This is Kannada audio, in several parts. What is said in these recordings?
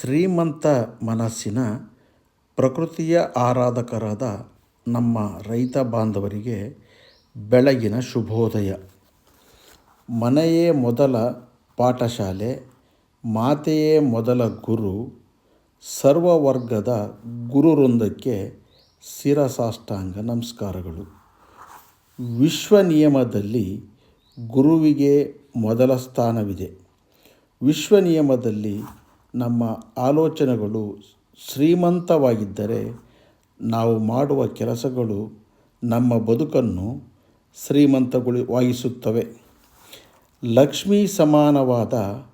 ಶ್ರೀಮಂತ ಮನಸ್ಸಿನ ಪ್ರಕೃತಿಯ ಆರಾಧಕರಾದ ನಮ್ಮ ರೈತ ಬಾಂಧವರಿಗೆ ಬೆಳಗಿನ ಶುಭೋದಯ. ಮನೆಯೇ ಮೊದಲ ಪಾಠಶಾಲೆ, ಮಾತೆಯೇ ಮೊದಲ ಗುರು ಸರ್ವ ವರ್ಗದ ಗುರುವೃಂದಕ್ಕೆ ಶಿರಸಾಷ್ಟಾಂಗ ನಮಸ್ಕಾರಗಳು. ವಿಶ್ವ ನಿಯಮದಲ್ಲಿ ಗುರುವಿಗೆ ಮೊದಲ ಸ್ಥಾನವಿದೆ. ವಿಶ್ವ ನಿಯಮದಲ್ಲಿ ನಮ್ಮ ಆಲೋಚನೆಗಳು ಶ್ರೀಮಂತವಾಗಿದ್ದರೆ ನಾವು ಮಾಡುವ ಕೆಲಸಗಳು ನಮ್ಮ ಬದುಕನ್ನು ಶ್ರೀಮಂತಗೊಳಿಸುತ್ತವೆ. ಲಕ್ಷ್ಮೀ ಸಮಾನವಾದ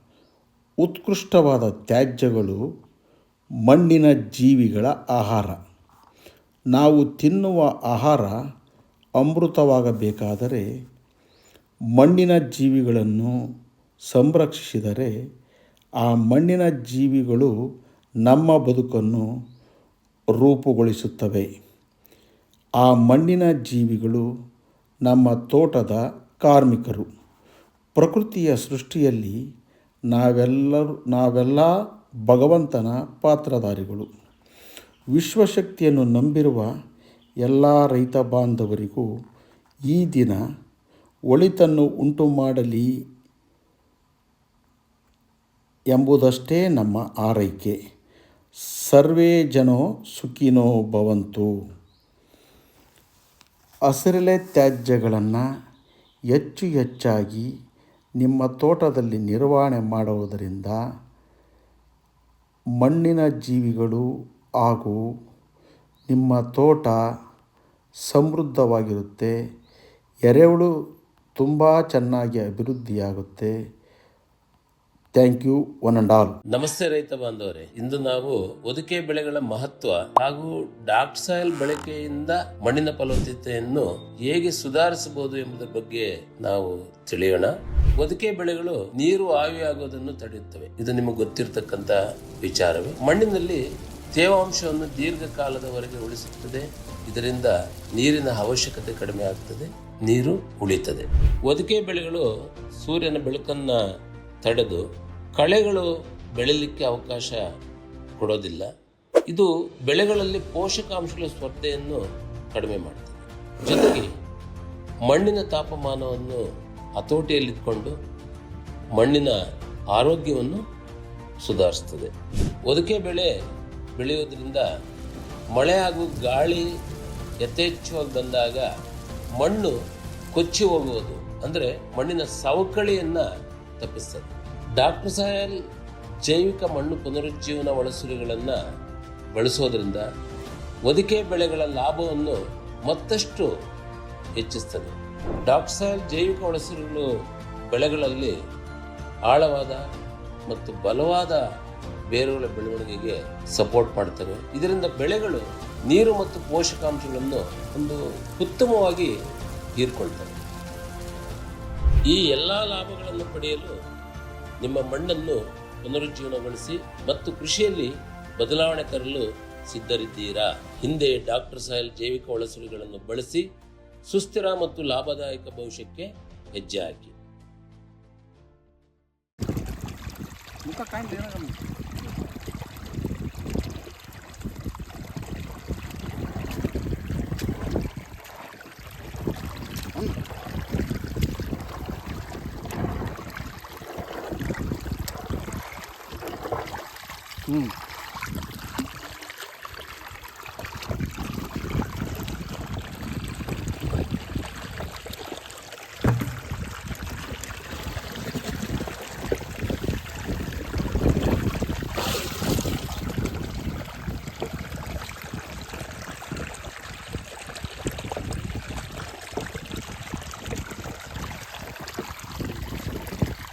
ಉತ್ಕೃಷ್ಟವಾದ ತ್ಯಾಜ್ಯಗಳು ಮಣ್ಣಿನ ಜೀವಿಗಳ ಆಹಾರ. ನಾವು ತಿನ್ನುವ ಆಹಾರ ಅಮೃತವಾಗಬೇಕಾದರೆ ಮಣ್ಣಿನ ಜೀವಿಗಳನ್ನು ಸಂರಕ್ಷಿಸಿದರೆ ಆ ಮಣ್ಣಿನ ಜೀವಿಗಳು ನಮ್ಮ ಬದುಕನ್ನು ರೂಪುಗೊಳಿಸುತ್ತವೆ. ಆ ಮಣ್ಣಿನ ಜೀವಿಗಳು ನಮ್ಮ ತೋಟದ ಕಾರ್ಮಿಕರು. ಪ್ರಕೃತಿಯ ಸೃಷ್ಟಿಯಲ್ಲಿ ನಾವೆಲ್ಲರೂ, ನಾವೆಲ್ಲ ಭಗವಂತನ ಪಾತ್ರಧಾರಿಗಳು. ವಿಶ್ವಶಕ್ತಿಯನ್ನು ನಂಬಿರುವ ಎಲ್ಲ ರೈತ ಬಾಂಧವರಿಗೂ ಈ ದಿನ ಒಳಿತನ್ನು ಉಂಟು ಮಾಡಲಿ ಎಂಬುದಷ್ಟೇ ನಮ್ಮ ಆರೈಕೆ. ಸರ್ವೇ ಜನೋ ಸುಖಿನೋ ಭವಂತು. ಹಸಿರೆಲೆ ತ್ಯಾಜ್ಯಗಳನ್ನು ಹೆಚ್ಚು ಹೆಚ್ಚಾಗಿ ನಿಮ್ಮ ತೋಟದಲ್ಲಿ ನಿರ್ವಹಣೆ ಮಾಡುವುದರಿಂದ ಮಣ್ಣಿನ ಜೀವಿಗಳು ಹಾಗೂ ನಿಮ್ಮ ತೋಟ ಸಮೃದ್ಧವಾಗಿರುತ್ತೆ. ಎರೆಹುಳು ತುಂಬ ಚೆನ್ನಾಗಿ ಅಭಿವೃದ್ಧಿಯಾಗುತ್ತೆ. Thank you one and all ನಮಸ್ತೆ ರೈತ ಬಾಂಧವರೇ. ಇಂದು ನಾವು ಒದಿಕೆ ಬೆಳೆಗಳ ಮಹತ್ವ ಹಾಗೂ ಡಾಕ್ಟ್ ಸಾಯಿಲ್ ಬಳಕೆಯಿಂದ ಮಣ್ಣಿನ ಫಲವತ್ತತೆಯನ್ನು ಹೇಗೆ ಸುಧಾರಿಸಬಹುದು ಎಂಬುದರ ಬಗ್ಗೆ ನಾವು ತಿಳಿಯೋಣ. ಒದಿಕೆ ಬೆಳೆಗಳು ನೀರು ಆವಿಯಾಗುವುದನ್ನು ತಡೆಯುತ್ತವೆ. ಇದು ನಿಮಗೆ ಗೊತ್ತಿರತಕ್ಕಂತ ವಿಚಾರವೇ. ಮಣ್ಣಿನಲ್ಲಿ ತೇವಾಂಶವನ್ನು ದೀರ್ಘಕಾಲದವರೆಗೆ ಉಳಿಸುತ್ತದೆ. ಇದರಿಂದ ನೀರಿನ ಅವಶ್ಯಕತೆ ಕಡಿಮೆ ಆಗ್ತದೆ. ನೀರು ಉಳಿತದೆ. ಒದಿಕೆ ಬೆಳೆಗಳು ಸೂರ್ಯನ ಬೆಳಕನ್ನು ತಡೆದು ಕಳೆಗಳು ಬೆಳೆಯಲಿಕ್ಕೆ ಅವಕಾಶ ಕೊಡೋದಿಲ್ಲ. ಇದು ಬೆಳೆಗಳಲ್ಲಿ ಪೋಷಕಾಂಶಗಳ ಸ್ಪರ್ಧೆಯನ್ನು ಕಡಿಮೆ ಮಾಡ್ತದೆ. ಜೊತೆಗೆ ಮಣ್ಣಿನ ತಾಪಮಾನವನ್ನು ಹತೋಟಿಯಲ್ಲಿಟ್ಕೊಂಡು ಮಣ್ಣಿನ ಆರೋಗ್ಯವನ್ನು ಸುಧಾರಿಸ್ತದೆ. ಒದಕೆ ಬೆಳೆ ಬೆಳೆಯೋದ್ರಿಂದ ಮಳೆ ಹಾಗೂ ಗಾಳಿ ಯಥೇಚ್ಛವಾಗಿ ಬಂದಾಗ ಮಣ್ಣು ಕೊಚ್ಚಿ ಹೋಗುವುದು, ಅಂದರೆ ಮಣ್ಣಿನ ಸವಕಳಿಯನ್ನು ತಪ್ಪಿಸ್ತದೆ. ಡಾಕ್ಟರ್ ಜೈವಿಕ ಮಣ್ಣು ಪುನರುಜ್ಜೀವನ ಒಳಸುರಿಗಳನ್ನು ಬಳಸೋದ್ರಿಂದ ಒದಿಕೆ ಬೆಳೆಗಳ ಲಾಭವನ್ನು ಮತ್ತಷ್ಟು ಹೆಚ್ಚಿಸ್ತದೆ. ಡಾಕ್ಟರ್ ಜೈವಿಕ ಒಳಸುರಿಗಳು ಬೆಳೆಗಳಲ್ಲಿ ಆಳವಾದ ಮತ್ತು ಬಲವಾದ ಬೇರುಗಳ ಬೆಳವಣಿಗೆಗೆ ಸಪೋರ್ಟ್ ಮಾಡ್ತವೆ. ಇದರಿಂದ ಬೆಳೆಗಳು ನೀರು ಮತ್ತು ಪೋಷಕಾಂಶಗಳನ್ನು ಒಂದು ಉತ್ತಮವಾಗಿ ಹೀರ್ಕೊಳ್ತವೆ. ಈ ಎಲ್ಲ ಲಾಭಗಳನ್ನು ಪಡೆಯಲು ನಿಮ್ಮ ಮಣ್ಣನ್ನು ಪುನರುಜ್ಜೀವನಗೊಳಿಸಿ ಮತ್ತು ಕೃಷಿಯಲ್ಲಿ ಬದಲಾವಣೆ ತರಲು ಸಿದ್ಧರಿದ್ದೀರಾ? ಹಿಂದೆ ಡಾಕ್ಟರ್ ಸಾಯಲ್ ಜೈವಿಕ ಒಳಸುಳಿಗಳನ್ನು ಬಳಸಿ ಸುಸ್ಥಿರ ಮತ್ತು ಲಾಭದಾಯಕ ಭವಿಷ್ಯಕ್ಕೆ ಹೆಜ್ಜೆ ಹಾಕಿ. Mm.